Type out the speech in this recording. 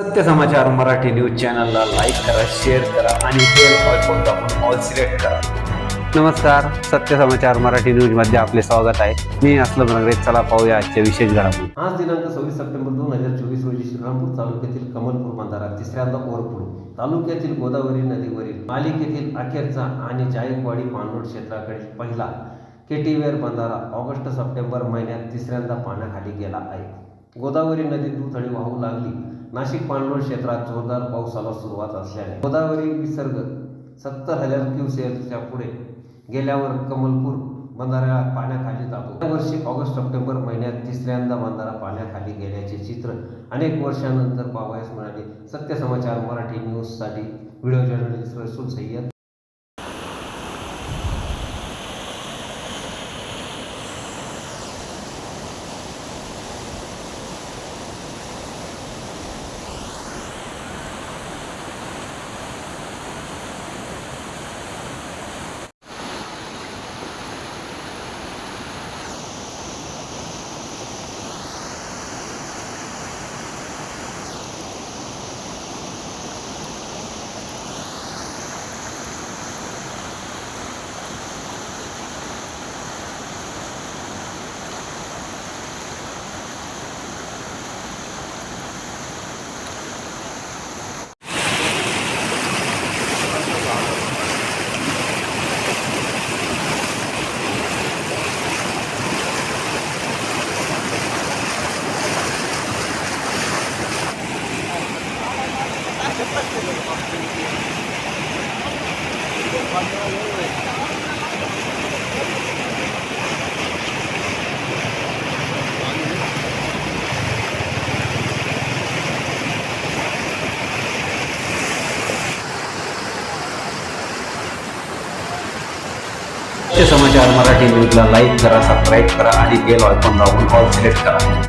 सत्य समाचार मराठी न्यूज चॅनलला लाईक करा शेअर करा आणि बेल आयकॉन दाबून ऑल सिलेक्ट करा. नमस्कार सत्य समाचार मराठी न्यूजमध्ये आपले स्वागत आहे. मी असलम नगरे चला पाहूया आजच्या विशेष घडामोडी. आज दिनांक सव्वीस सप्टेंबर दोन हजार चोवीस रोजी श्रीरामपूर तालुक्यातील कमलपूर बंधारा तिसऱ्यांदा ओरपूर तालुक्यातील गोदावरी नदीवरील मालिकेतील अखेरचा आणि जायकवाडी पाणलोट क्षेत्राकडील पहिला केटीवेअर बंधारा ऑगस्ट सप्टेंबर महिन्यात तिसऱ्यांदा पाण्याखाली गेला आहे. गोदावरी नदी दुथडी वाहू लागली. नाशिक पाणलोट क्षेत्रात जोरदार पावसाला सुरुवात असल्याने गोदावरी विसर्ग सत्तर हजार क्युसेसच्या पुढे गेल्यावर कमलपूर बंधारा पाण्याखाली जातो. या वर्षी ऑगस्ट सप्टेंबर महिन्यात तिसऱ्यांदा बंधारा पाण्याखाली गेल्याचे चित्र अनेक वर्षानंतर पावायस मिळाले. सत्य समाचार मराठी न्यूजसाठी व्हिडिओ जर्नलिस्ट रसूल सय्यद. समाचार मराठी न्यूजला लाईक करा सबस्क्राईब करा आणि बेल आयकॉन दाबून ऑल सिलेक्ट करा.